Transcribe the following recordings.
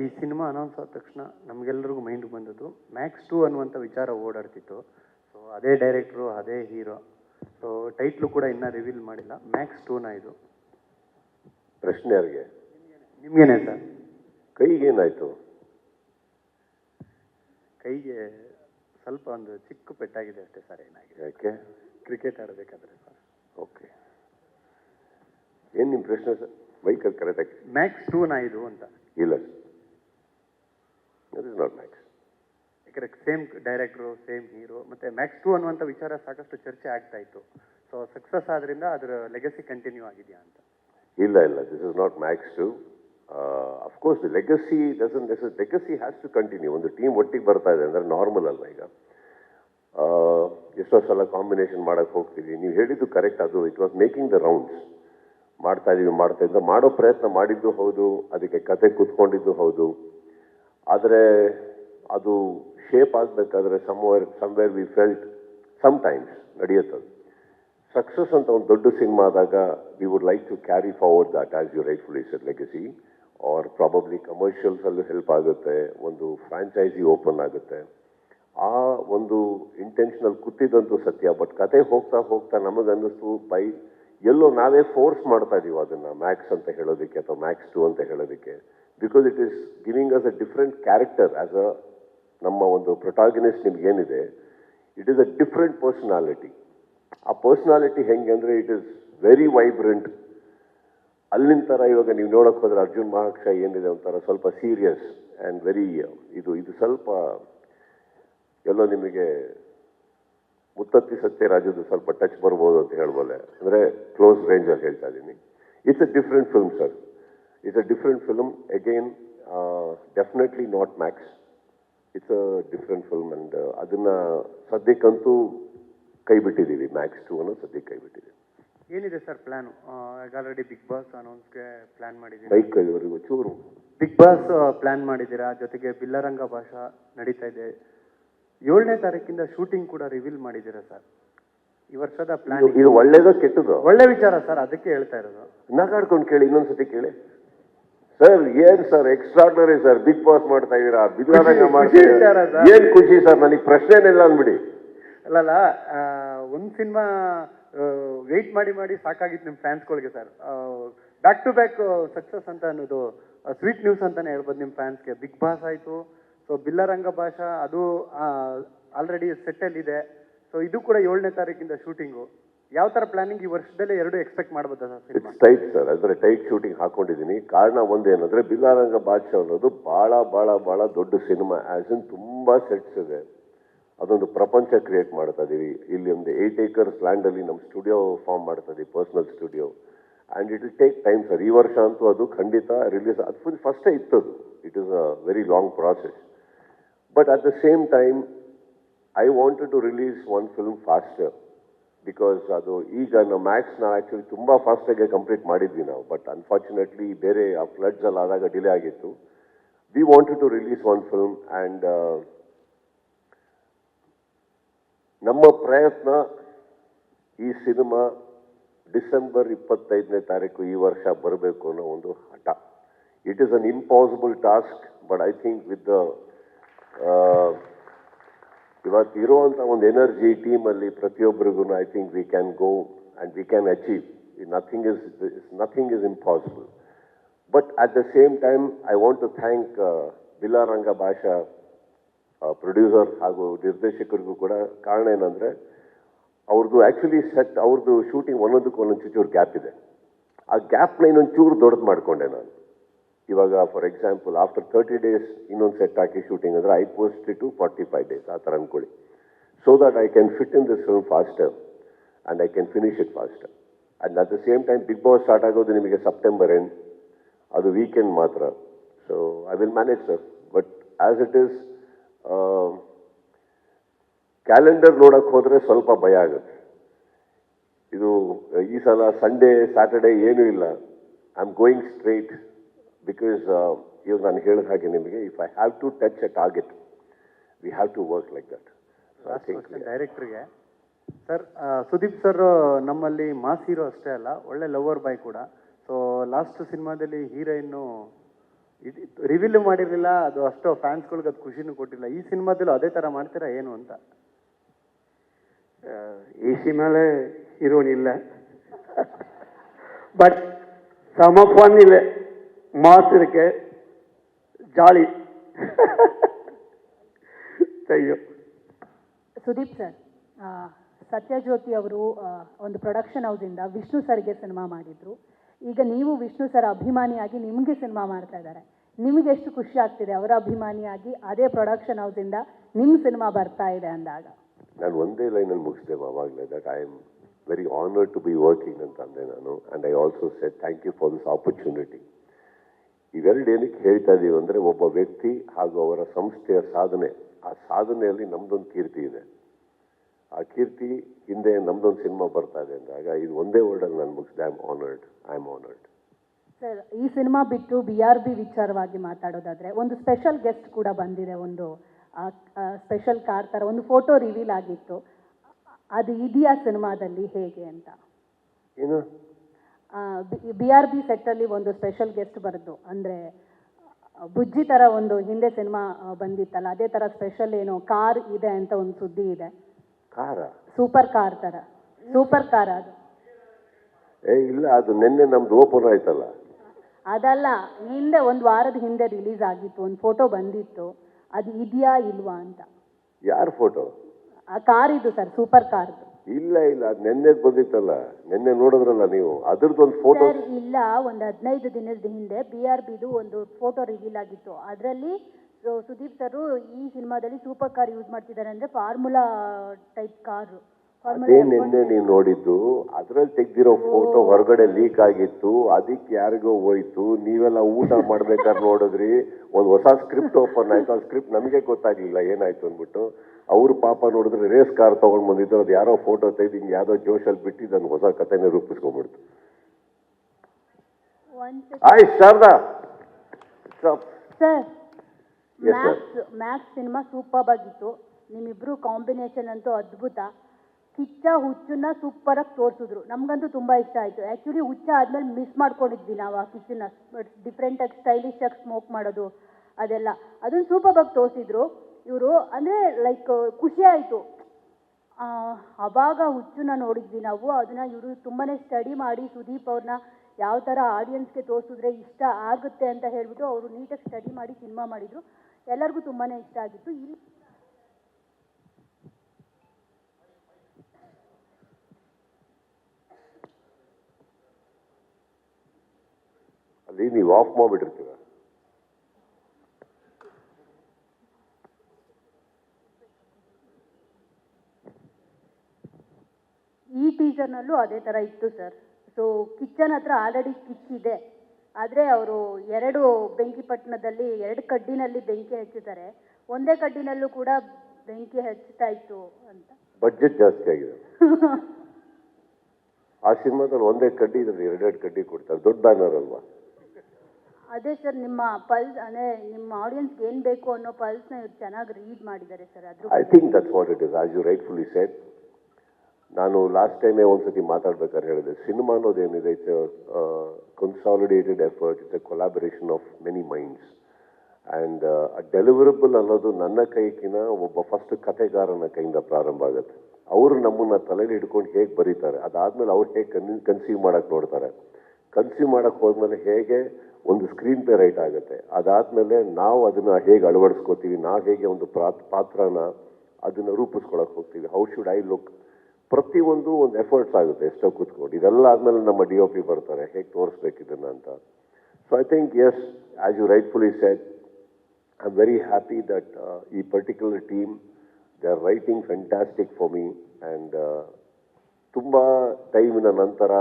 ಈ cinema announce ಆದ ತಕ್ಷಣ ನಮಗೆಲ್ಲರಿಗೂ ಮೈಂಡ್ ಬಂದದ್ದು. ಮ್ಯಾಕ್ಸ್ ಟು ಅನ್ನುವಂಥ ವಿಚಾರ ಓಡಾಡ್ತಿತ್ತು. ಸೊ ಅದೇ ಡೈರೆಕ್ಟ್ರು ಅದೇ ಹೀರೋ ಸೊ ಟೈಟ್ಲು ಕೂಡ ಇನ್ನೂ ರಿವೀಲ್ ಮಾಡಿಲ್ಲ. ಮ್ಯಾಕ್ಸ್ ಟೂನ ಇದು. ಪ್ರಶ್ನೆ ಅವರಿಗೆ ನಿಮ್ಗೇನೆ ಸರ್ ಕೈಗೇನಾಯಿತು ಕೈಗೆ ಸ್ವಲ್ಪ ಒಂದು ಚಿಕ್ಕ ಪೆಟ್ಟಾಗಿದೆ ಅಷ್ಟೇ ಸರ್ ಏನಾಗಿದೆ? ಯಾಕೆ? ಕ್ರಿಕೆಟ್ ಆಡಬೇಕಾದ್ರೆ ಸರ್ ಓಕೆ ಏನು ನಿಮ್ಮ ಪ್ರಶ್ನೆ ಸರ್ ಬೈಕಲ್ಲಿ ಕರೆಕ್ಟಾಗಿ ಮ್ಯಾಕ್ಸ್ ಟೂನ ಇದು ಅಂತ. ಇಲ್ಲ ಇಸ್ ನಾಟ್ ಮ್ಯಾಕ್ಸ್ ಯಾಕಂದ್ರೆ ಸೇಮ್ ಡೈರೆಕ್ಟ್ರು ಸೇಮ್ ಹೀರೋ ಮತ್ತು ಮ್ಯಾಕ್ಸ್ ಟು ಅನ್ನುವಂಥ ವಿಚಾರ ಸಾಕಷ್ಟು ಚರ್ಚೆ ಆಗ್ತಾ ಇತ್ತು. ಸೊ ಸಕ್ಸಸ್ ಆದ್ರಿಂದ ಅದರ ಲೆಗಸಿ ಕಂಟಿನ್ಯೂ ಆಗಿದೆಯಾ ಅಂತ. ಇಲ್ಲ ಇಲ್ಲ. This is not Max two of course legacy doesn't this legacy has to continue ಒಂದು ಟೀಮ್ ಒಟ್ಟಿಗೆ ಬರ್ತಾ ಇದೆ ಅಂದರೆ ನಾರ್ಮಲ್ ಅಲ್ಲ ಈಗ? ಆ, ಎಷ್ಟೋ ಸಲ ಕಾಂಬಿನೇಷನ್ ಮಾಡೋಕ್ಕೆ ಹೋಗ್ತೀವಿ. ನೀವು ಹೇಳಿದ್ದು ಕರೆಕ್ಟ್ ಅದು. It was making the rounds ಮಾಡ್ತಾ ಇದೀವಿ ಮಾಡ್ತಾ ಇದ್ದ ಮಾಡೋ ಪ್ರಯತ್ನ ಮಾಡಿದ್ದು ಹೌದು ಅದಕ್ಕೆ ಕತೆ ಕೂತ್ಕೊಂಡಿದ್ದು ಹೌದು. ಆದರೆ ಅದು ಶೇಪ್ ಆಗಬೇಕಾದ್ರೆ somewhere somewhere we felt sometimes ನಡೆಯುತ್ತದೆ. ಸಕ್ಸಸ್ ಅಂತ ಒಂದು ದೊಡ್ಡ ಸಿನಿಮಾ ಆದಾಗ we would like to carry forward that as you rightfully sir legacy are probably ಕಮರ್ಷಿಯಲ್ಸಲ್ಲೂ help ಆಗುತ್ತೆ, ಒಂದು ಫ್ರಾಂಚೈಸಿ ಓಪನ್ ಆಗುತ್ತೆ. ಆ ಒಂದು ಇಂಟೆನ್ಷನಲ್ ಕೂತಿದ್ದಂತೂ ಸತ್ಯ ಬಟ್ ಕತೆ ಹೋಗ್ತಾ ಹೋಗ್ತಾ ನಮಗನ್ನಿಸ್ತು, ಬೈ ಎಲ್ಲೋ ನಾವೇ ಫೋರ್ಸ್ ಮಾಡ್ತಾ ಇದೀವಿ ಅದನ್ನ ಮ್ಯಾಕ್ಸ್ ಅಂತ ಹೇಳೋದಕ್ಕೆ ಅಥವಾ ಮ್ಯಾಕ್ಸ್ ಟು ಅಂತ ಹೇಳೋದಕ್ಕೆ. Because it is giving us a different character as a ನಮ್ಮ ಒಂದು ಪ್ರೊಟಾಗನಿಸ್ಟ್ ನಿಮ್ಗೆ ಏನಿದೆ it is a different personality ಆ ಪರ್ಸನಾಲಿಟಿ ಹೆಂಗೆ ಅಂದರೆ ಇಟ್ ಈಸ್ ವೆರಿ ವೈಬ್ರೆಂಟ್ ಅಲ್ಲಿನ ಥರ ಇವಾಗ ನೀವು ನೋಡೋಕ್ಕೆ ಹೋದ್ರೆ ಅರ್ಜುನ್ ಮಹಾಕ್ಷ ಏನಿದೆ ಒಂಥರ ಸ್ವಲ್ಪ ಸೀರಿಯಸ್ ಆ್ಯಂಡ್ ವೆರಿ ಇದು ಇದು ಸ್ವಲ್ಪ ಎಲ್ಲೋ ನಿಮಗೆ ಮುತ್ತತ್ತಿ ರಾಜ್ಯದ್ದು ಸ್ವಲ್ಪ ಟಚ್ ಬರ್ಬೋದು ಅಂತ ಹೇಳ್ಬೋದೆ. ಅಂದರೆ ಕ್ಲೋಸ್ ರೇಂಜಲ್ಲಿ ಹೇಳ್ತಾ ಇದ್ದೀನಿ. It's a different film sir it's a different film again definitely not Max it's a different film and ಅದನ್ನ ಸದ್ಯಕ್ಕಂತೂ ಕೈ ಬಿಟ್ಟಿದ್ದೀವಿ ಮ್ಯಾಕ್ಸ್ ಟು ಅನ್ನೋ ಸದ್ಯಕ್ಕೆ ಕೈ ಬಿಟ್ಟಿದ್ದೀವಿ ಏನಿದೆ sir plan already big boss ಅನೌನ್ಸ್ಗೆ plan ಮಾಡಿದ್ದೀವಿ ಬೈಕ್ ಇವರೆಗೂ ಚೂರು. ಬಿಗ್ ಬಾಸ್ ಪ್ಲಾನ್ ಮಾಡಿದ್ದೀರಾ? ಜೊತೆಗೆ ಬಿಲ್ಲರಂಗ ಭಾಷಾ ನಡೀತಾ ಇದೆ. ಏಳನೇ ತಾರೀಕಿಂದ ಶೂಟಿಂಗ್ ಕೂಡ ರಿವೀಲ್ ಮಾಡಿದ್ದೀರಾ ಸರ್? ಈ ವರ್ಷದ ಪ್ಲಾನ್ ಇದು- ಇದು ಒಳ್ಳೇದೋ ಕೆಟ್ಟದೋ? ಒಳ್ಳೆ ವಿಚಾರ ಸರ್ ಅದಕ್ಕೆ ಹೇಳ್ತಾ ಇರೋದು. ನಗಾಡ್ಕೊಂಡು ಕೇಳಿ ಇನ್ನೊಂದ್ಸತಿ ಕೇಳಿ. ಸರ್ ಏನ್ sir extraordinary sir big boss ಮಾಡ್ತಾ ಇದೀರಾ ಬಿದ್ರಾದಂಗ ಖುಷಿ- ಮಾಡ್ತಾ ಖುಷಿ ವಿಚಾರ ಸರ್. ಏನ್ ಖುಷಿ ಸರ್ ನನಗೆ ಪ್ರಶ್ನೆನಿಲ್ಲ ಅಂದ್ಬಿಡಿ. ಅಲ್ಲಲ್ಲ ಆ, ಒಂದ್ ಸಿನಿಮಾ ವೆಯ್ಟ್ ಮಾಡಿ ಮಾಡಿ ಸಾಕಾಗಿತ್ತು ನಿಮ್ಮ ಫ್ಯಾನ್ಸ್ಗಳಿಗೆ sir back to back success ಅಂತ ಅನ್ನೋದು ಸ್ವೀಟ್ ನ್ಯೂಸ್ ಅಂತಾನೆ ಹೇಳ್ಬೋದು ನಿಮ್ಮ ಫ್ಯಾನ್ಸ್ಗೆ ಬಿಗ್ ಬಾಸ್ ಆಯ್ತು. ಸೊ ಬಿಲ್ಲರಂಗ ಭಾಷಾ ಅದು ಆಲ್ರೆಡಿ ಸೆಟ್ಟಲ್ಲಿ ಇದೆ. ಸೊ ಇದು ಕೂಡ ಏಳನೇ ತಾರೀಕಿಂದ ಶೂಟಿಂಗು ಯಾವ ತರ ಪ್ಲಾನಿಂಗ್ ಈ ವರ್ಷದಲ್ಲೇ ಎರಡು ಎಕ್ಸ್ಪೆಕ್ಟ್ ಮಾಡಬಹುದು ಸರ್ ಟೈಟ್ ಸರ್ ಅಂದ್ರೆ ಟೈಟ್ ಶೂಟಿಂಗ್ ಹಾಕೊಂಡಿದ್ದೀನಿ ಕಾರಣ ಒಂದೇನಂದ್ರೆ ಬಿಲ್ಲಾರಂಗ ಬಾದ್ಶಾ ಅನ್ನೋದು ಬಹಳ ಬಹಳ ಬಹಳ ದೊಡ್ಡ ಸಿನಿಮಾ. ಆಸ್ ಇನ್ ತುಂಬಾ ಸೆಟ್ಸ್ ಇದೆ. ಅದೊಂದು ಪ್ರಪಂಚ ಕ್ರಿಯೇಟ್ ಮಾಡ್ತಾ ಇದೀವಿ. ಇಲ್ಲಿ ಒಂದು ಏಟ್ ಏಕರ್ಸ್ ಲ್ಯಾಂಡ್ ಅಲ್ಲಿ ನಮ್ಮ ಸ್ಟುಡಿಯೋ ಫಾರ್ಮ್ ಮಾಡ್ತಾ ಇದೀವಿ personal studio and it will take time sir ಈ ವರ್ಷ ಅಂತೂ ಅದು ಖಂಡಿತ ರಿಲೀಸ್ ಅದು ಫುಲ್ ಫಸ್ಟೇ ಅದು. It is a very long process but at the same time I wanted to release one film faster because ಅದು ಈಗ ನಾವು ಮ್ಯಾಕ್ಸ್ನ ಆ್ಯಕ್ಚುಲಿ ತುಂಬ ಫಾಸ್ಟಾಗೆ ಕಂಪ್ಲೀಟ್ ಮಾಡಿದ್ವಿ ನಾವು. ಬಟ್ ಅನ್ಫಾರ್ಚುನೇಟ್ಲಿ ಬೇರೆ ಆ ಫ್ಲಡ್ಸ್ ಎಲ್ಲ ಆದಾಗ ಡಿಲೇ ಆಗಿತ್ತು. We wanted to release one film and ನಮ್ಮ ಪ್ರಯತ್ನ ಈ ಸಿನಿಮಾ ಡಿಸೆಂಬರ್ ಇಪ್ಪತ್ತೈದನೇ ತಾರೀಕು ಈ ವರ್ಷ ಬರಬೇಕು ಅನ್ನೋ ಒಂದು ಹಠ. It is an impossible task but I think with the ಇವತ್ತು ಇರುವಂಥ ಒಂದು ಎನರ್ಜಿ ಟೀಮಲ್ಲಿ ಪ್ರತಿಯೊಬ್ಬರಿಗೂ I think we can go and we can achieve nothing is nothing is impossible but at the same time I want to thank Bilaranga Bhasha producer ಹಾಗೂ ನಿರ್ದೇಶಕರಿಗೂ ಕೂಡ ಕಾರಣ ಏನಂದರೆ ಅವ್ರದ್ದು ಆ್ಯಕ್ಚುಲಿ ಸೆಟ್ ಅವ್ರದ್ದು ಶೂಟಿಂಗ್ ಒಂದೊಂದಕ್ಕೆ ಒಂದೊಂದು ಚೂರು ಗ್ಯಾಪ್ ಇದೆ. ಆ ಗ್ಯಾಪ್ನ ಇನ್ನೊಂದು ಚೂರು ದೊಡ್ಡದು ಮಾಡಿಕೊಂಡೆ ನಾನು. ಇವಾಗ for example after thirty days ಇನ್ನೊಂದು ಸೆಟ್ ಹಾಕಿ ಶೂಟಿಂಗ್ ಅಂದರೆ I post to forty five days ಆ ಥರ ಅಂದ್ಕೊಳ್ಳಿ so that I can fit in this film faster and I can finish it faster and at the same time big boss start ಆಗೋದು ನಿಮಗೆ September end ಅದು weekend ಮಾತ್ರ. So I will manage sir but as it is calendar ನೋಡಕ್ಕೆ ಹೋದರೆ ಸ್ವಲ್ಪ ಭಯ ಆಗುತ್ತೆ. ಇದು, ಈ ಸಲ ಸಂಡೇ ಸ್ಯಾಟರ್ಡೇ ಏನೂ ಇಲ್ಲ. I am going straight because ಇವಾಗ ನಾನು ಹೇಳಿದ ಹಾಗೆ ನಿಮಗೆ if I have to touch a target we have to work like that ಡೈರೆಕ್ಟ್ರಿಗೆ sir Sudeep sir ನಮ್ಮಲ್ಲಿ ಮಾಸ್ ಹೀರೋ ಅಷ್ಟೇ ಅಲ್ಲ ಒಳ್ಳೆ ಲವರ್ ಬಾಯ್ ಕೂಡ. ಸೊ ಲಾಸ್ಟ್ ಸಿನಿಮಾದಲ್ಲಿ ಹೀರೋಯಿನ್ನು ರಿವೀಲ್ ಮಾಡಿರಲಿಲ್ಲ ಅದು ಅಷ್ಟು ಫ್ಯಾನ್ಸ್ಗಳಿಗೆ ಅದು ಖುಷಿನೂ ಕೊಟ್ಟಿಲ್ಲ. ಈ ಸಿನಿಮಾದಲ್ಲೂ ಅದೇ ಥರ ಮಾಡ್ತೀರಾ ಏನು ಅಂತ? ಈ ಸಿನಿಮಾಲೇ ಹೀರೋನ್ ಇಲ್ಲ. ಬಟ್ ಸಮಫನ್ ಇಲ್ಲ. இல்லை மாஸ் இருக்கு ஜாலி ಥ್ಯಾಂಕ್ ಸುದೀಪ್ ಸರ್ ಆ, ಸತ್ಯಜ್ಯೋತಿ ಅವರು ಆ, ಒಂದು ಪ್ರೊಡಕ್ಷನ್ ಹೌಸಿಂದ ವಿಷ್ಣು ಸರ್ಗೆ ಸಿನಿಮಾ ಮಾಡಿದ್ರು ಈಗ ನೀವು ವಿಷ್ಣು ಸರ್ ಅಭಿಮಾನಿಯಾಗಿ ನಿಮಗೆ ಸಿನಿಮಾ ಮಾಡ್ತಾ ಇದ್ದಾರೆ ನಿಮಗೆ ಎಷ್ಟು ಖುಷಿ ಆಗ್ತಿದೆ ಅವರ ಅಭಿಮಾನಿಯಾಗಿ ಅದೇ ಪ್ರೊಡಕ್ಷನ್ ಹೌಸಿಂದ ನಿಮ್ಮ ಸಿನಿಮಾ ಬರ್ತಾ ಇದೆ ಅಂದಾಗ ನಾನು ಒಂದೇ ಲೈನಲ್ಲಿ ಮುಗಿಸಿದೆ ಅವಾಗಲೇ that I am very honoured to be working ಅಂತ ಅಂದೆ ನಾನು and I also said thank you for this opportunity ಇವೆರಡು ಏನಕ್ಕೆ ಹೇಳ್ತಾ ಇದ್ದೀವಿ ಅಂದರೆ ಒಬ್ಬ ವ್ಯಕ್ತಿ ಹಾಗೂ ಅವರ ಸಂಸ್ಥೆಯ ಸಾಧನೆ ಆ ಸಾಧನೆಯಲ್ಲಿ ನಮ್ಮದೊಂದು ಕೀರ್ತಿ ಇದೆ. ಆ ಕೀರ್ತಿ ಹಿಂದೆ ನಮ್ದೊಂದು ಸಿನಿಮಾ ಬರ್ತಾ ಇದೆ ಅಂದಾಗ ಇದು ಒಂದೇ ವರ್ಡಲ್ಲಿ ನಾನು ಮುಗಿಸಿದೆ I am honoured I am honoured sir ಈ ಸಿನಿಮಾ ಬಿಟ್ಟು ಬಿ ಆರ್ ಬಿ ವಿಚಾರವಾಗಿ ಮಾತಾಡೋದಾದ್ರೆ ಒಂದು ಸ್ಪೆಷಲ್ ಗೆಸ್ಟ್ ಕೂಡ ಬಂದಿದೆ ಒಂದು ಸ್ಪೆಷಲ್ ಕಾರ್ ಥರ ಒಂದು ಫೋಟೋ ರಿವೀಲ್ ಆಗಿತ್ತು. ಅದು ಇದೆಯಾ ಸಿನಿಮಾದಲ್ಲಿ ಹೇಗೆ ಅಂತ? ಏನು? ಬಿ ಆರ್ ಬಿ ಸೆಟ್ಟಲ್ಲಿ ಒಂದು ಸ್ಪೆಷಲ್ ಗೆಸ್ಟ್ ಬರೆದು ಅಂದರೆ ಬುಜ್ಜಿ ಥರ ಒಂದು ಹಿಂದೆ ಸಿನಿಮಾ ಬಂದಿತ್ತಲ್ಲ ಅದೇ ಥರ ಸ್ಪೆಷಲ್ ಏನೋ ಕಾರ್ ಇದೆ ಅಂತ ಒಂದು ಸುದ್ದಿ ಇದೆ. ಕಾರ? ಸೂಪರ್ ಕಾರ್ ಥರ ಸೂಪರ್ ಕಾರ್ ಅದು. ಏ ಇಲ್ಲ ಅದು ನಿನ್ನೆ ನಮ್ದು ಓಪನ್ ಆಯ್ತಲ್ಲ. ಅದಲ್ಲ ಹಿಂದೆ ಒಂದು ವಾರದ ಹಿಂದೆ ರಿಲೀಸ್ ಆಗಿತ್ತು ಒಂದು ಫೋಟೋ ಬಂದಿತ್ತು ಅದು ಇದೆಯಾ ಇಲ್ವಾ ಅಂತ. ಯಾರ ಫೋಟೋ ಆ ಕಾರ್ ಇದು ಸರ್ ಸೂಪರ್ ಕಾರ್ದು ಇಲ್ಲ ಇಲ್ಲ ಅದು ನಿನ್ನೆ ಬಂದಿತ್ತಲ್ಲ. ನಿನ್ನೆ ನೋಡಿದ್ರಲ್ಲ ನೀವು. ಅದ್ರದ್ದೊಂದು ಫೋಟೋ ಸರ್ ಇಲ್ಲ ಒಂದು ಹದಿನೈದು ದಿನದ ಹಿಂದೆ ಬಿ ಆರ್ ಬಿದು ಒಂದು ಫೋಟೋ ರಿವೀಲ್ ಆಗಿತ್ತು. ಅದರಲ್ಲಿ ಸುದೀಪ್ ಸರ್ ಈ ಸಿನಿಮಾದಲ್ಲಿ ಸೂಪರ್ ಕಾರ್ ಯೂಸ್ ಮಾಡ್ತಿದ್ದಾರೆ ಅಂದ್ರೆ ಫಾರ್ಮುಲಾ ಟೈಪ್ ಕಾರ್ ಅದೇ ನಿನ್ನೆ ನೀವು ನೋಡಿದ್ದು. ಅದ್ರಲ್ಲಿ ತೆಗ್ದಿರೋ ಫೋಟೋ ಹೊರಗಡೆ ಲೀಕ್ ಆಗಿತ್ತು. ಅದಕ್ಕೆ ಯಾರಿಗೋ ಹೋಯ್ತು. ನೀವೆಲ್ಲ ಊಟ ಮಾಡ್ಬೇಕಾದ್ರೆ ನೋಡಿದ್ರಿ. ಒಂದು ಹೊಸ ಸ್ಕ್ರಿಪ್ಟ್ ಓಪನ್ ಆಯ್ತು. ಆ ಸ್ಕ್ರಿಪ್ಟ್ ನಮಗೆ ಗೊತ್ತಾಗ್ಲಿಲ್ಲ ಏನಾಯ್ತು ಅಂದ್ಬಿಟ್ಟು. ಅವ್ರ ಪಾಪ ನೋಡಿದ್ರೆ ರೇಸ್ ಕಾರ್ ತಗೊಂಡ್ ಬಂದಿದ್ದು ಅದು ಯಾರೋ ಫೋಟೋ ತೆಗೆದು ಹಿಂಗೆ ಯಾವುದೋ ಜೋಶಲ್ಲಿ ಬಿಟ್ಟು ಇದನ್ನು ಹೊಸ ಕಥೆನೇ ರೂಪಿಸ್ಕೊಂಡ್ಬಿಡ್ತು. ಆಯ್ Sharada. Sir maths. Max Max cinema super ಆಗಿತ್ತು. ನಿಮ್ಮಿಬ್ರು ಕಾಂಬಿನೇಷನ್ ಅಂತೂ ಅದ್ಭುತ. ಕಿಚ್ಚ ಹುಚ್ಚನ್ನ ಸೂಪರ್ ಆಗಿ ತೋರಿಸಿದ್ರು. ನಮ್ಗಂತೂ ತುಂಬಾ ಇಷ್ಟ ಆಯ್ತು. ಆಕ್ಚುಲಿ ಹುಚ್ಚ ಆದ್ಮೇಲೆ ಮಿಸ್ ಮಾಡ್ಕೊಂಡಿದ್ವಿ ನಾವು ಆ ಕಿಚ್ಚನ್ನ. ಡಿಫ್ರೆಂಟ್ ಆಗಿ ಸ್ಟೈಲಿಶ್ ಆಗಿ ಸ್ಮೋಕ್ ಮಾಡೋದು ಅದೆಲ್ಲ. ಅದನ್ನ ಸೂಪರ್ ಆಗಿ ತೋರಿಸಿದ್ರು. ಇವರು ಅಂದ್ರೆ ಲೈಕ್ ಖುಷಿ ಆಯಿತು. ಅವಾಗ ಹುಚ್ಚನ್ನ ನೋಡಿದ್ವಿ ನಾವು. ಅದನ್ನ ಇವರು ತುಂಬಾನೇ ಸ್ಟಡಿ ಮಾಡಿ ಸುದೀಪ್ ಅವ್ರನ್ನ ಯಾವ ಥರ ಆಡಿಯನ್ಸ್ಗೆ ತೋರಿಸಿದ್ರೆ ಇಷ್ಟ ಆಗುತ್ತೆ ಅಂತ ಹೇಳಿಬಿಟ್ಟು ಅವರು ನೀಟಾಗಿ ಸ್ಟಡಿ ಮಾಡಿ ಸಿನಿಮಾ ಮಾಡಿದ್ರು. ಎಲ್ಲರಿಗೂ ತುಂಬಾನೇ ಇಷ್ಟ ಆಗಿತ್ತು. ಇಲ್ಲಿ ನೀವು ಆಫ್ ಮಾಡ್ಬಿಟ್ಟಿರ್ತೀರ? ಈ ಟೀಸರ್ನಲ್ಲೂ ಅದೇ ಥರ ಇತ್ತು ಸರ್ ಸೊ ಕಿಚನ್ ಹತ್ರ ಆಲ್ರೆಡಿ ಕಿಚ್ ಇದೆ. ಆದರೆ ಅವರು ಎರಡು ಬೆಂಕಿಪಟ್ಟಣದಲ್ಲಿ ಎರಡು ಕಡ್ಡಿನಲ್ಲಿ ಬೆಂಕಿ ಹಚ್ಚುತ್ತಾರೆ ಒಂದೇ ಕಡ್ಡಿನಲ್ಲೂ ಕೂಡ ಬೆಂಕಿ ಹಚ್ಚುತ್ತಾ ಇತ್ತು ಅಂತ. ಬಡ್ಜೆಟ್ ಜಾಸ್ತಿ ಆಗಿದೆ. ಆ ಸಿನಿಮಾದಲ್ಲಿ ಒಂದೇ ಕಡ್ಡಿ ಎರಡು ಎರಡೆರಡು ಕಡ್ಡಿ ಕೊಡ್ತಾರೆ. ದೊಡ್ಡ ಬ್ಯಾನರ್ ಅಲ್ವಾ? ಅದೇ ಸರ್ ನಿಮ್ಮ ಪಲ್ಸ್ ಅಂದರೆ ನಿಮ್ಮ ಆಡಿಯನ್ಸ್ ಏನು ಬೇಕು ಅನ್ನೋ ಪಲ್ಸ್ನ ಇವ್ರು ಚೆನ್ನಾಗಿ ರೀಡ್ ಮಾಡಿದ್ದಾರೆ ಸರ್ ಅದ್ರ I think that's what it is as you rightfully said ನಾನು ಲಾಸ್ಟ್ ಟೈಮೇ ಒಂದ್ಸತಿ ಮಾತಾಡ್ಬೇಕಾದ್ರೆ ಹೇಳಿದೆ cinema ಅನ್ನೋದೇನಿದೆ it's consolidated effort it's a collaboration of many minds and deliverable ಅನ್ನೋದು ನನ್ನ ಕೈಕಿನ ಒಬ್ಬ ಫಸ್ಟ್ ಕಥೆಗಾರನ ಕೈಯಿಂದ ಪ್ರಾರಂಭ ಆಗುತ್ತೆ. ಅವರು ನಮ್ಮನ್ನು ತಲೆಯಲ್ಲಿ ಹಿಡ್ಕೊಂಡು ಹೇಗೆ ಬರೀತಾರೆ, ಅದಾದಮೇಲೆ ಅವ್ರು ಹೇಗೆ ಕನ್ ಕನ್ಸೀವ್ ಮಾಡೋಕ್ಕೆ ನೋಡ್ತಾರೆ. ಕನ್ಸೀವ್ ಮಾಡೋಕ್ಕೆ ಹೋದ್ಮೇಲೆ ಹೇಗೆ ಒಂದು ಸ್ಕ್ರೀನ್ ಪೇ ರೈಟ್ ಆಗುತ್ತೆ, ಅದಾದಮೇಲೆ ನಾವು ಅದನ್ನು ಹೇಗೆ ಅಳವಡಿಸ್ಕೋತೀವಿ, ನಾವು ಹೇಗೆ ಒಂದು ಪಾತ್ರನ ಅದನ್ನು ರೂಪಿಸ್ಕೊಳಕ್ಕೆ ಹೋಗ್ತೀವಿ ಹೌ ಶುಡ್ ಐ ಲುಕ್ ಪ್ರತಿಯೊಂದು ಒಂದು ಎಫರ್ಟ್ಸ್ ಆಗುತ್ತೆ ಎಷ್ಟೋ ಕೂತ್ಕೊಂಡು. ಇದೆಲ್ಲ ಆದಮೇಲೆ ನಮ್ಮ ಡಿ ಒ ಪಿ ಬರ್ತಾರೆ, ಹೇಗೆ ತೋರಿಸ್ಬೇಕು ಇದನ್ನ ಅಂತ. So I think as as you rightfully said I am very happy that ಈ particular team they are writing fantastic for me and ತುಂಬ ಟೈಮಿನ ನಂತರ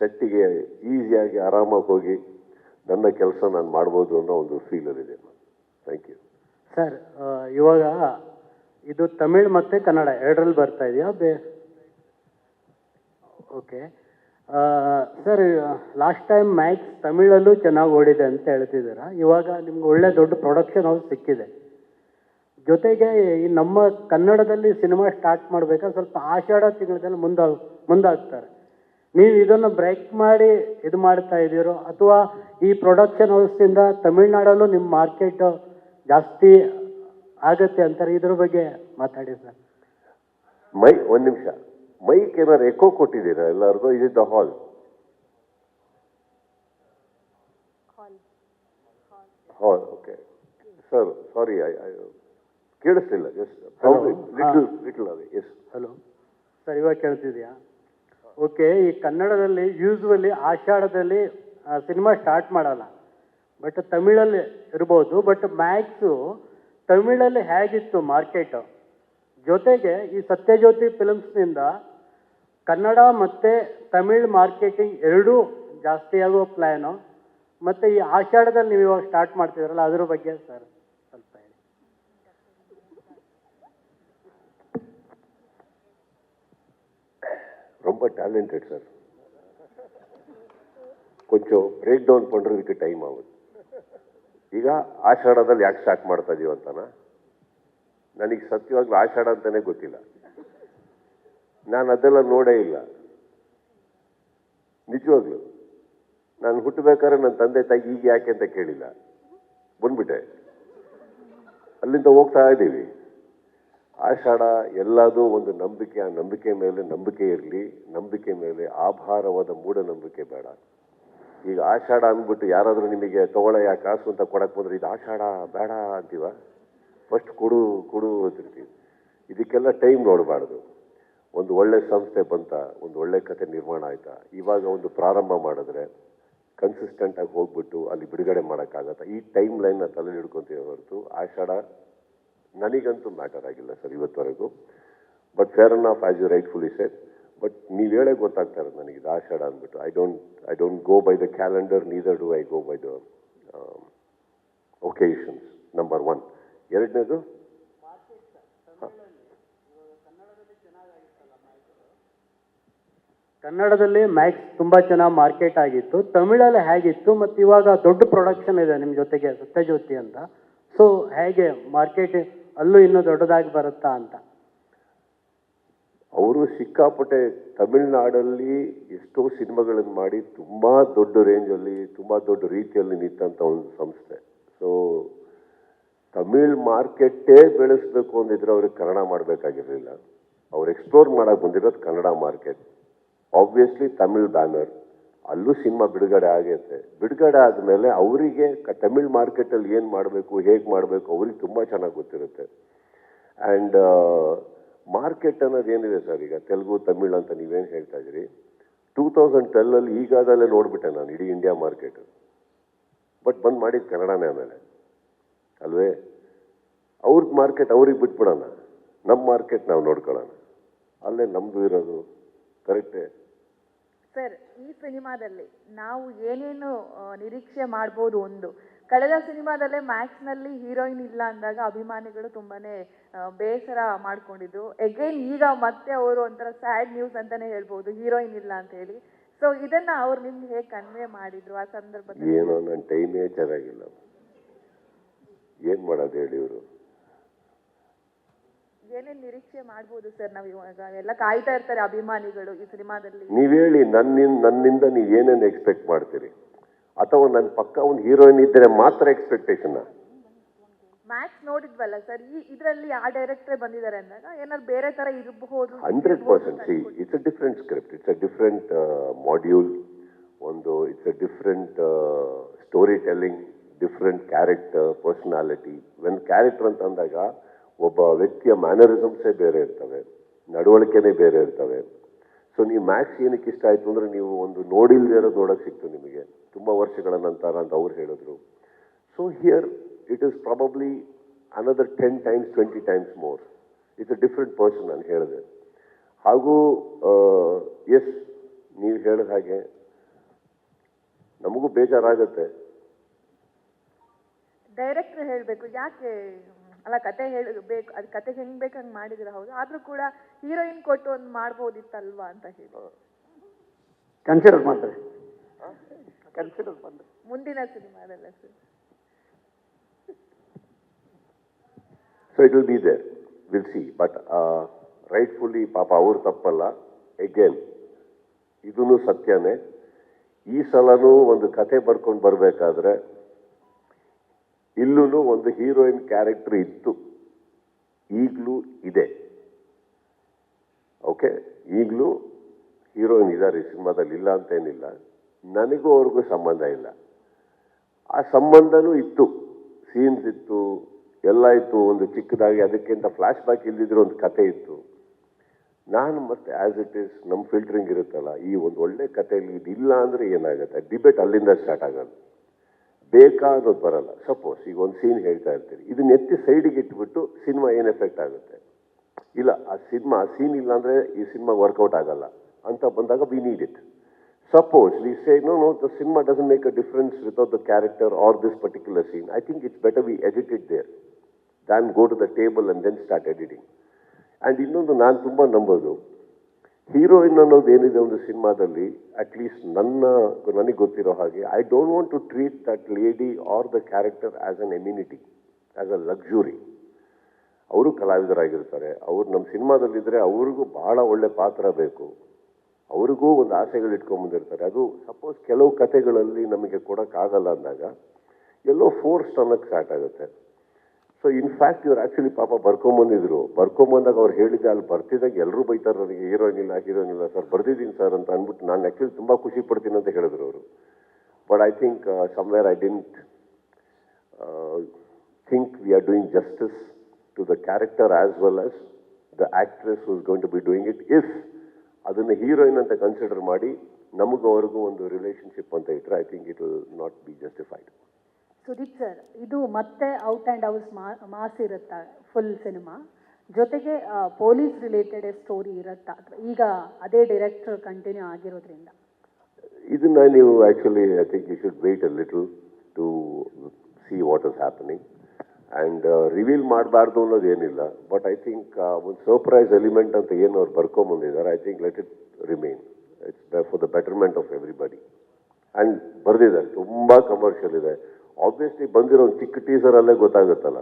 ಸೆಟ್ಟಿಗೆ ಈಸಿಯಾಗಿ ಆರಾಮಾಗಿ ಹೋಗಿ ನನ್ನ ಕೆಲಸ ನಾನು ಮಾಡ್ಬೋದು ಅನ್ನೋ ಒಂದು ಫೀಲಲ್ಲಿದೆ ಥ್ಯಾಂಕ್ ಯು ಸರ್ ಇವಾಗ ಇದು ತಮಿಳ್ ಮತ್ತೆ ಕನ್ನಡ ಎರಡರಲ್ಲಿ ಬರ್ತಾ ಇದೆಯಾ? ಬೇ okay. Sir, last time Max ತಮಿಳಲ್ಲೂ ಚೆನ್ನಾಗಿ ಓಡಿದೆ ಅಂತ ಹೇಳ್ತಿದ್ದೀರಾ? ಇವಾಗ ನಿಮ್ಗೆ ಒಳ್ಳೆ ದೊಡ್ಡ ಪ್ರೊಡಕ್ಷನ್ ಹೌಸ್ ಸಿಕ್ಕಿದೆ. ಜೊತೆಗೆ ಈ ನಮ್ಮ ಕನ್ನಡದಲ್ಲಿ ಸಿನಿಮಾ ಸ್ಟಾರ್ಟ್ ಮಾಡ್ಬೇಕಾದ್ರೆ ಸ್ವಲ್ಪ ಆಷಾಢ ತಿಂಗಳಲ್ಲಿ ಮುಂದೆ, ಮುಂದಾಗ್ತಾರೆ. ನೀವು ಇದನ್ನು ಬ್ರೇಕ್ ಮಾಡಿ ಇದು ಮಾಡ್ತಾ ಇದ್ದೀರೋ? ಅಥವಾ ಈ ಪ್ರೊಡಕ್ಷನ್ ಹೌಸಿಂದ ತಮಿಳ್ನಾಡಲ್ಲೂ ನಿಮ್ಮ ಮಾರ್ಕೆಟ್ ಜಾಸ್ತಿ ಆಗತ್ತೆ ಅಂತಾರೆ? ಇದ್ರ ಬಗ್ಗೆ ಮಾತಾಡಿ ಸರ್. ಮೈ, ಒಂದು ನಿಮಿಷ. ಮೈಕ್ ಏನಾರು ಎಕೋ ಕೊಟ್ಟಿದ್ದೀರಾ ಎಲ್ಲರಿಗೂ? ಇದು it the hall hall okay sir sorry I ಕೇಳಿಸ್ಲಿಲ್ಲ just. Little little yes hello sir ಇವಾಗ ಕೇಳ್ತಿದ್ಯಾ? ಓಕೆ ಈ ಕನ್ನಡದಲ್ಲಿ ಯೂಸ್ವಲಿ ಆಷಾಢದಲ್ಲಿ ಸಿನಿಮಾ ಸ್ಟಾರ್ಟ್ ಮಾಡಲ್ಲ. ಬಟ್ ತಮಿಳಲ್ಲಿ ಇರ್ಬೋದು ಬಟ್ ಮ್ಯಾಕ್ಸ್ ತಮಿಳಲ್ಲಿ ಹೇಗಿತ್ತು ಮಾರ್ಕೆಟ್ ಜೊತೆಗೆ ಈ ಸತ್ಯಜ್ಯೋತಿ ಫಿಲ್ಮ್ಸ್ನಿಂದ ಕನ್ನಡ ಮತ್ತು ತಮಿಳ್ ಮಾರ್ಕೆಟಿಂಗ್ ಎರಡೂ ಜಾಸ್ತಿ ಆಗೋ ಪ್ಲ್ಯಾನು ಮತ್ತು ಈ ಆಷಾಢದಲ್ಲಿ ನೀವು ಇವಾಗ ಸ್ಟಾರ್ಟ್ ಮಾಡ್ತಿದ್ರಲ್ಲ, ಅದ್ರ ಬಗ್ಗೆ ಸರ್ ಸ್ವಲ್ಪ ಹೇಳಿ. ரொம்ப ಟ್ಯಾಲೆಂಟೆಡ್ ಸರ್ ಕೊಂಚಂ ಬ್ರೇಕ್ ಡೌನ್ ಪಡೋದಕ್ಕೆ ಟೈಮ್ ಆಗುತ್ತೆ ಈಗ ಆಷಾಢದಲ್ಲಿ ಯಾಕೆ ಸ್ಟಾರ್ಟ್ ಮಾಡ್ತಾ ಇದೀವಂತಾನ ನನಗೆ ಸತ್ಯವಾಗ್ಲೂ ಆಷಾಢ ಅಂತಲೇ ಗೊತ್ತಿಲ್ಲ. ನಾನು ಅದೆಲ್ಲ ನೋಡೇ ಇಲ್ಲ. ನಿಜವಾಗ್ಲು. ನಾನು ಹುಟ್ಟಬೇಕಾದ್ರೆ ನನ್ನ ತಂದೆ ತಾಯಿ ಈಗ ಯಾಕೆ ಅಂತ ಕೇಳಿಲ್ಲ. ಬಂದ್ಬಿಟ್ಟೆ. ಅಲ್ಲಿಂದ ಹೋಗ್ತಾ ಇದ್ದೀವಿ. ಆಷಾಢ ಎಲ್ಲದೂ ಒಂದು ನಂಬಿಕೆ, ಆ ನಂಬಿಕೆ ಮೇಲೆ ನಂಬಿಕೆ ಇರಲಿ, ನಂಬಿಕೆ ಮೇಲೆ ಆಭಾರವಾದ ಮೂಢನಂಬಿಕೆ ಬೇಡ. ಈಗ ಆಷಾಢ ಅಂದ್ಬಿಟ್ಟು ಯಾರಾದರೂ ನಿಮಗೆ ತಗೊಳ್ಳಯ್ಯ ಕಾಸು ಅಂತ ಕೊಡಕ್ಕೆ ಬಂದರೆ ಇದು ಆಷಾಢ ಬೇಡ ಅಂತೀವ? ಫಸ್ಟ್ ಕೊಡು ಕೊಡು ಅಂತಿರ್ತೀವಿ ಇದಕ್ಕೆಲ್ಲ ಟೈಮ್ ನೋಡಬಾರ್ದು. ಒಂದು ಒಳ್ಳೆ ಸಂಸ್ಥೆ ಬಂತ, ಒಂದು ಒಳ್ಳೆ ಕತೆ ನಿರ್ಮಾಣ ಆಯ್ತಾ. ಇವಾಗ ಒಂದು ಪ್ರಾರಂಭ ಮಾಡಿದ್ರೆ ಕನ್ಸಿಸ್ಟೆಂಟ್ ಆಗಿ ಹೋಗ್ಬಿಟ್ಟು ಅಲ್ಲಿ ಬಿಡುಗಡೆ ಮಾಡೋಕ್ಕಾಗತ್ತ? ಈ ಟೈಮ್ ಲೈನ್ನ ತಲೆ ಹಿಡ್ಕೊತೀವಿ ಹೊರತು ಆಷಾಢ ನನಗಂತೂ ಮ್ಯಾಟರ್ ಆಗಿಲ್ಲ sir ಇವತ್ತವರೆಗೂ. But fair enough as you rightfully said but ನೀವು ಹೇಳೇ ಗೊತ್ತಾಗ್ತಾ ಇರೋದು ನನಗೆ ಇದು ಆಷಾಢ ಅಂದ್ಬಿಟ್ಟು. I don't I don't go by the calendar neither do I go by the occasions number one ಎರಡನೇದು ಕನ್ನಡದಲ್ಲಿ ಮ್ಯಾಕ್ಸ್ ತುಂಬಾ ಚೆನ್ನಾಗಿ ಮಾರ್ಕೆಟ್ ಆಗಿತ್ತು. ತಮಿಳಲ್ಲಿ ಹೇಗಿತ್ತು ಮತ್ತು ಇವಾಗ ದೊಡ್ಡ ಪ್ರೊಡಕ್ಷನ್ ಇದೆ ನಿಮ್ಮ ಜೊತೆಗೆ ಸತ್ಯಜ್ಯೋತಿ ಅಂತ. ಸೊ ಹೇಗೆ ಮಾರ್ಕೆಟ್ ಅಲ್ಲೂ ಇನ್ನೂ ದೊಡ್ಡದಾಗಿ ಬರುತ್ತಾ ಅಂತ? ಅವರು ಸಿಕ್ಕಾಪಟ್ಟೆ ತಮಿಳ್ನಾಡಲ್ಲಿ ಎಷ್ಟೋ ಸಿನಿಮಾಗಳನ್ನು ಮಾಡಿ ತುಂಬ ದೊಡ್ಡ ರೇಂಜಲ್ಲಿ ತುಂಬ ದೊಡ್ಡ ರೀತಿಯಲ್ಲಿ ನಿಂತಂಥ ಒಂದು ಸಂಸ್ಥೆ. ಸೊ ತಮಿಳ್ ಮಾರ್ಕೆಟ್ಟೇ ಬೆಳೆಸಬೇಕು ಅಂದಿದ್ರೆ ಅವ್ರಿಗೆ ಕನ್ನಡ ಮಾಡಬೇಕಾಗಿರಲಿಲ್ಲ. ಅವ್ರು ಎಕ್ಸ್ಪ್ಲೋರ್ ಮಾಡೋಕ್ಕೆ ಬಂದಿರೋದು Kannada market. Obviously Tamil banner ಅಲ್ಲೂ ಸಿನಿಮಾ ಬಿಡುಗಡೆ ಆಗೈತೆ. ಬಿಡುಗಡೆ ಆದಮೇಲೆ ಅವರಿಗೆ ತಮಿಳ್ ಮಾರ್ಕೆಟಲ್ಲಿ ಏನು ಮಾಡಬೇಕು, ಹೇಗೆ ಮಾಡಬೇಕು, ಅವ್ರಿಗೆ ತುಂಬ ಚೆನ್ನಾಗಿ ಗೊತ್ತಿರುತ್ತೆ. ಆ್ಯಂಡ್ ಮಾರ್ಕೆಟ್ ಅನ್ನೋದು ಏನಿದೆ ಸರ್ ಈಗ? ತೆಲುಗು, ತಮಿಳ್ ಅಂತ ನೀವೇನು ಹೇಳ್ತಾ ಇದ್ದೀರಿ? ಟೂ ತೌಸಂಡ್ ಟ್ವೆಲ್ಲಲ್ಲಿ ಈಗಾದಲ್ಲೇ ನೋಡಿಬಿಟ್ಟೆ ನಾನು ಇಡೀ ಇಂಡಿಯಾ ಮಾರ್ಕೆಟ್ ಬಟ್ ಬಂದು ಮಾಡಿದ್ದು ಕನ್ನಡನೇ ಆಮೇಲೆ. ಅಲ್ವೇ? ಅವ್ರದ್ದು ಮಾರ್ಕೆಟ್ ಅವ್ರಿಗೆ ಬಿಟ್ಬಿಡೋಣ. ನಮ್ಮ ಮಾರ್ಕೆಟ್ ನಾವು ನೋಡ್ಕೊಳ್ಳೋಣ. ಅಲ್ಲೇ ನಮ್ಮದು ಇರೋದು. ಕರೆಕ್ಟೇ ಸರ್, ಈ ಸಿನಿಮಾದಲ್ಲಿ ನಾವು ಏನೇನು ನಿರೀಕ್ಷೆ ಮಾಡ್ಬೋದು ಒಂದು? ಕಳೆದ ಸಿನಿಮಾದಲ್ಲೇ ಮ್ಯಾಕ್ಸ್ನಲ್ಲಿ ಹೀರೋಯಿನ್ ಇಲ್ಲ ಅಂದಾಗ ಅಭಿಮಾನಿಗಳು ತುಂಬಾನೇ ಬೇಸರ ಮಾಡ್ಕೊಂಡಿದ್ರು ಎಗೈನ್ ಈಗ ಮತ್ತೆ ಅವರು ಒಂಥರ ಸ್ಯಾಡ್ ನ್ಯೂಸ್ ಅಂತಾನೆ ಹೇಳ್ಬೋದು, ಹೀರೋಯಿನ್ ಇಲ್ಲ ಅಂತ ಹೇಳಿ. ಸೊ ಇದನ್ನ ಅವ್ರು ನಿಮ್ಗೆ ಹೇಗೆ ಕನ್ವೆ ಮಾಡಿದ್ರು ಆ ಸಂದರ್ಭದಲ್ಲಿ? ಏನೋ ನನ್ನ ಟೈಮೇ ಚೆನ್ನಾಗಿಲ್ಲ ಏನು ಮಾಡೋದು ಹೇಳಿ ಇವರು? ಏನೇನ್ ನಿರೀಕ್ಷೆ ಮಾಡ್ಬೋದು ಸರ್ ನಾವು ಇವಾಗ? ಎಲ್ಲ ಕಾಯ್ತಾ ಇರ್ತಾರೆ ಅಭಿಮಾನಿಗಳು ಈ ಸಿನಿಮಾದಲ್ಲಿ. ನೀವು ಹೇಳಿ ನನ್ನಿಂದ ನನ್ನಿಂದ ನೀವು ಏನೇನು ಎಕ್ಸ್ಪೆಕ್ಟ್ ಮಾಡ್ತೀರಿ? ಅಥವಾ ನನ್ನ ಪಕ್ಕ ಒಂದು ಹೀರೋಯಿನ್ ಇದ್ದರೆ ಮಾತ್ರ ಎಕ್ಸ್ಪೆಕ್ಟೇಷನ್ ಮ್ಯಾಕ್ಸ್ ನೋಡಿದ್ವಲ್ಲ ಸರ್ ಈ ಇದರಲ್ಲಿ ಆ ಡೈರೆಕ್ಟರ್ ಬಂದಿದ್ದಾರೆ ಅಂದಾಗ ಏನಾದ್ರು ಬೇರೆ ತರ ಇರಬಹುದು hundred percent see it's a different script it's a different module ಒಂದು it's a different story telling different character personality when character ಅಂತ ಅಂದಾಗ ಒಬ್ಬ ವ್ಯಕ್ತಿಯ ಮ್ಯಾನರಿಸಮ್ಸೇ ಬೇರೆ ಇರ್ತವೆ, ನಡವಳಿಕೆನೇ ಬೇರೆ ಇರ್ತವೆ. ಸೊ ನೀವು ಮ್ಯಾಕ್ಸ್ ಏನಕ್ಕೆ ಇಷ್ಟ ಆಯಿತು ಅಂದರೆ ನೀವು ಒಂದು ನೋಡಿಲ್ದೇ ಇರೋದು ನೋಡೋಕೆ ಸಿಕ್ತು ನಿಮಗೆ, ತುಂಬ ವರ್ಷಗಳ ನಂತರ ಅಂತ ಅವ್ರು ಹೇಳಿದ್ರು. So here it is probably another ten times twenty times more it's a different person ನಾನು ಹೇಳಿದೆ. ಹಾಗೂ ಎಸ್ ನೀವು ಹೇಳಿದ ಹಾಗೆ ನಮಗೂ ಬೇಜಾರಾಗತ್ತೆ. ಡೈರೆಕ್ಟರ್ ಹೇಳಬೇಕು, ಯಾಕೆ ಅಲ್ಲ ಕತೆ ಹೇಳಬೇಕು ಅದು ಕತೆ ಹೆಂಗ್ ಬೇಕು ಹಂಗ್ ಮಾಡಿದಿರ ಹೌದು. ಆದ್ರೂ ಕೂಡ ಹೀರೋಯಿನ್ ಕೊಟ್ಟು ಒಂದು ಮಾಡ್ಬೋದಿತ್ತಲ್ವಾ ಅಂತ ಹೇಳಿ. ಕನ್ಸಿಡರ್ ಮಾಡ್ತಾರೆ ಕನ್ಸಿಡರ್ ಮಾಡ್ತಾರೆ ಮುಂದಿನ ಸಿನಿಮಾದಲ್ಲ sir. So it will be there will see but rightfully ಪಾಪ ಅವ್ರು ತಪ್ಪಲ್ಲ. ಎಗೇನ್ ಇದೂ ಸತ್ಯನೇ. ಈ ಸಲನೂ ಒಂದು ಕತೆ ಬರ್ಕೊಂಡು ಬರಬೇಕಾದ್ರೆ ಇಲ್ಲೂ ಒಂದು ಹೀರೋಯಿನ್ ಕ್ಯಾರೆಕ್ಟರ್ ಇತ್ತು. ಈಗಲೂ ಇದೆ. ಓಕೆ? ಈಗಲೂ ಹೀರೋಯಿನ್ ಇದ್ದಾರೆ ಈ ಸಿನಿಮಾದಲ್ಲಿ, ಇಲ್ಲ ಅಂತೇನಿಲ್ಲ. ನನಗೂ ಅವ್ರಿಗೂ ಸಂಬಂಧ ಇಲ್ಲ. ಆ ಸಂಬಂಧನೂ ಇತ್ತು. ಸೀನ್ಸ್ ಇತ್ತು, ಎಲ್ಲ ಇತ್ತು. ಒಂದು ಚಿಕ್ಕದಾಗಿ ಅದಕ್ಕಿಂತ ಫ್ಲಾಶ್ ಬ್ಯಾಕ್ ಇಲ್ಲದಿದ್ರೆ ಒಂದು ಕತೆ ಇತ್ತು. ನಾನು ಮತ್ತೆ ಆ್ಯಸ್ ಇಟ್ ಈಸ್ ನಮ್ಮ ಫಿಲ್ಟರಿಂಗ್ ಇರುತ್ತಲ್ಲ, ಈ ಒಂದು ಒಳ್ಳೆ ಕಥೆಯಲ್ಲಿ ಇದಿಲ್ಲ ಅಂದರೆ ಏನಾಗುತ್ತೆ? ಡಿಬೇಟ್ ಅಲ್ಲಿಂದ ಸ್ಟಾರ್ಟ್ ಆಗೋದು. ಬೇಕಾ ಅನ್ನೋದು ಬರಲ್ಲ. ಸಪೋಸ್ ಈಗ ಒಂದು ಸೀನ್ ಹೇಳ್ತಾ ಇರ್ತೀರಿ. ಇದನ್ನ ಎತ್ತಿ ಸೈಡಿಗೆ ಇಟ್ಬಿಟ್ಟು ಸಿನಿಮಾ ಏನು ಎಫೆಕ್ಟ್ ಆಗುತ್ತೆ? ಇಲ್ಲ, ಆ ಸಿನಿಮಾ ಆ ಸೀನ್ ಇಲ್ಲ ಅಂದರೆ ಈ ಸಿನಿಮಾ ವರ್ಕೌಟ್ ಆಗಲ್ಲ ಅಂತ ಬಂದಾಗ we need it suppose we say no no the cinema doesn't make a difference without the character or this particular scene I think it's better we edit it there than go to the table and then start editing and ಇನ್ನೊಂದು ನಾನು ತುಂಬ ನಂಬೋದು. Heroine ಅನ್ನೋದು ಏನಿದೆ ಒಂದು ಸಿನಿಮಾದಲ್ಲಿ at least ನನ್ನ, ನನಗೆ ಗೊತ್ತಿರೋ ಹಾಗೆ I don't want to treat that lady or the character as an immunity as a luxury ಅವರು ಕಲಾವಿದರಾಗಿರ್ತಾರೆ, ಅವ್ರು ನಮ್ಮ ಸಿನಿಮಾದಲ್ಲಿದ್ದರೆ ಅವ್ರಿಗೂ ಭಾಳ ಒಳ್ಳೆ ಪಾತ್ರ ಬೇಕು. ಅವ್ರಿಗೂ ಒಂದು ಆಸೆಗಳು ಇಟ್ಕೊಂಡ್ಬಂದಿರ್ತಾರೆ. ಅದು ಸಪೋಸ್ ಕೆಲವು ಕಥೆಗಳಲ್ಲಿ ನಮಗೆ ಕೊಡೋಕ್ಕಾಗಲ್ಲ ಅಂದಾಗ, ಎಲ್ಲೋ ಫೋರ್ಸ್ ಅನ್ನೋಕ್ಕೆ ಸ್ಟಾರ್ಟ್ ಆಗುತ್ತೆ. ಸೊ ಇನ್ಫ್ಯಾಕ್ಟ್ ಇವ್ರು ಆ್ಯಕ್ಚುಲಿ ಪಾಪ ಬರ್ಕೊಂಬಂದಿದ್ರು. ಬರ್ಕೊಂಬಂದಾಗ ಅವ್ರು ಹೇಳಿದ್ದೆ, ಅಲ್ಲಿ ಬರ್ತಿದ್ದಾಗ ಎಲ್ಲರೂ ಬೈತಾರೆ ನನಗೆ, ಹೀರೋಯಿನ್ ಇಲ್ಲ ಹೀರೋಯಿನ್ ಇಲ್ಲ, ಸರ್ ಬರ್ದಿದ್ದೀನಿ ಸರ್ ಅಂತ ಅಂದ್ಬಿಟ್ಟು ನಾನು ಆ್ಯಕ್ಚುಲಿ ತುಂಬ ಖುಷಿ ಪಡ್ತೀನಿ ಅಂತ ಹೇಳಿದ್ರು ಅವರು. But I think somewhere I didn't think we are doing justice to the character as well as the actress who's going to be doing it if ಅದನ್ನು ಹೀರೋಯಿನ್ ಅಂತ ಕನ್ಸಿಡರ್ ಮಾಡಿ, ನಮಗೂ ಅವ್ರಿಗೂ ಒಂದು ರಿಲೇಷನ್ಶಿಪ್ ಅಂತ ಇಟ್ಟರೆ I think it will not be justified Sudeep sir ಇದು ಮತ್ತೆ ಔಟ್ ಆ್ಯಂಡ್ ಔಸ್ ಮಾಸ್ ಇರುತ್ತಾ, ಫುಲ್ ಸಿನಿಮಾ? ಜೊತೆಗೆ ಪೊಲೀಸ್ ರಿಲೇಟೆಡ್ ಸ್ಟೋರಿ ಇರುತ್ತಾ? ಈಗ ಅದೇ ಡೈರೆಕ್ಟರ್ ಕಂಟಿನ್ಯೂ ಆಗಿರೋದ್ರಿಂದ? ಇದನ್ನ ನೀವು actually I think you should wait a little to see what is happening and reveal ಮಾಡಬಾರ್ದು ಅನ್ನೋದು ಏನಿಲ್ಲ. ಬಟ್ ಐ ಥಿಂಕ್ ಒಂದು ಸರ್ಪ್ರೈಸ್ ಎಲಿಮೆಂಟ್ ಅಂತ ಏನು ಅವ್ರು ಬರ್ಕೊಂಬಂದಿದ್ದಾರೆ I think let it remain it's for the betterment of everybody and ಬರೆದಿದ್ದಾರೆ, ತುಂಬ commercial ಇದೆ. ಆಬ್ವಿಯಸ್ಲಿ ಬಂದಿರೋ ಒಂದು ಚಿಕ್ಕ ಟೀಸರಲ್ಲೇ ಗೊತ್ತಾಗುತ್ತಲ್ಲ.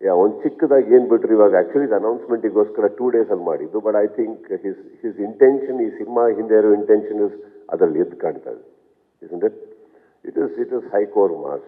ಯಾ, ಒಂದು ಚಿಕ್ಕದಾಗಿ ಏನು ಬಿಟ್ರು ಇವಾಗ ಆ್ಯಕ್ಚುಲಿ ಅನೌನ್ಸ್ಮೆಂಟಿಗೋಸ್ಕರ ಟೂ ಡೇಸಲ್ಲಿ ಮಾಡಿದ್ದು but I think his his intention ಈ ಸಿನಿಮಾ ಹಿಂದೆ ಇರೋ ಇಂಟೆನ್ಷನ್ ಇಸ್ ಅದರಲ್ಲಿ ಎದ್ದು ಕಾಣ್ತಾ ಇದೆ. It is it is hardcore mass